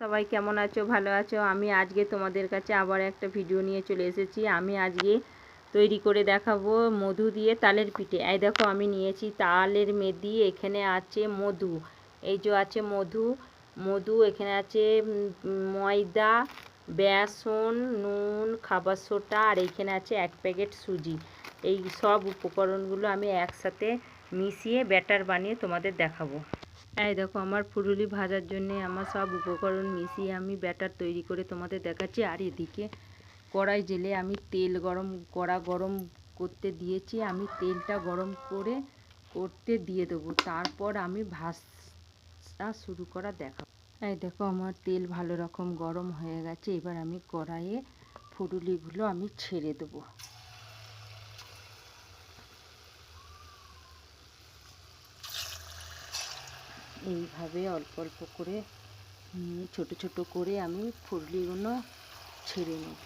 সবাই কেমন আছো? ভালো আছো? আমি আজকে তোমাদের কাছে আবার একটা ভিডিও নিয়ে চলে এসেছি। আমি আজকে তৈরি করে দেখাবো মধু দিয়ে তালের পিঠে। এই দেখো, আমি নিয়েছি তালের মেদি, এখানে আছে মধু। এই যে আছে মধু মধু, এখানে আছে ময়দা, বেসন, নুন, খাবার সোটা আর এইখানে আছে এক প্যাকেট সুজি। এই সব উপকরণগুলো আমি একসাথে মিশিয়ে ব্যাটার বানিয়ে তোমাদের দেখাবো। এই দেখো, আমার ফুরুলি ভাজার জন্য আমার সব উপকরণ মিশিয়ে আমি ব্যাটার তৈরি করে তোমাদের দেখাচ্ছি। আর এদিকে কড়াই জেলে আমি তেল গরম, কড়া গরম করতে দিয়েছি। আমি তেলটা গরম করে করতে দিয়ে দেবো। তারপর আমি ভাজটা শুরু করা দেখাবো। এই দেখো, আমার তেল ভালো রকম গরম হয়ে গেছে। এবার আমি কড়াইয়ে ফুরুলিগুলো আমি ছেড়ে দেবো। এইভাবে অল্প অল্প করে ছোট ছোট করে আমি ফুরলিগুলো ছেড়ে নেব।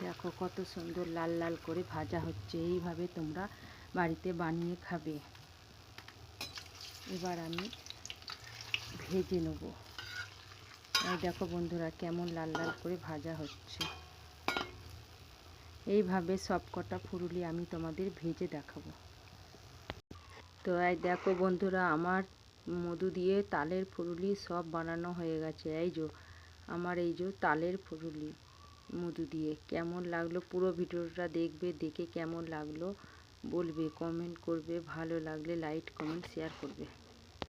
দেখো কত সুন্দর লাল লাল করে ভাজা হচ্ছে। এইভাবে তোমরা বাড়িতে বানিয়ে খাবে। এবার আমি ভেজে নেব। এই দেখো বন্ধুরা, কেমন লাল লাল করে ভাজা হচ্ছে। এইভাবে সব কটা ফুরুলি আমি তোমাদের ভেজে দেখাবো। তো এই দেখো বন্ধুরা, আমার মধু দিয়ে তালের ফুরুলি সব বানানো হয়ে গেছে। এই যে, আমার এই যে তালের ফুরুলি মধু দিয়ে। কেমন লাগল পুরো ভিডিওটা দেখবে, দেখে কেমন লাগল বলবে কমেন্ট করবে ভালো লাগলে লাইক কমেন্ট শেয়ার করবে।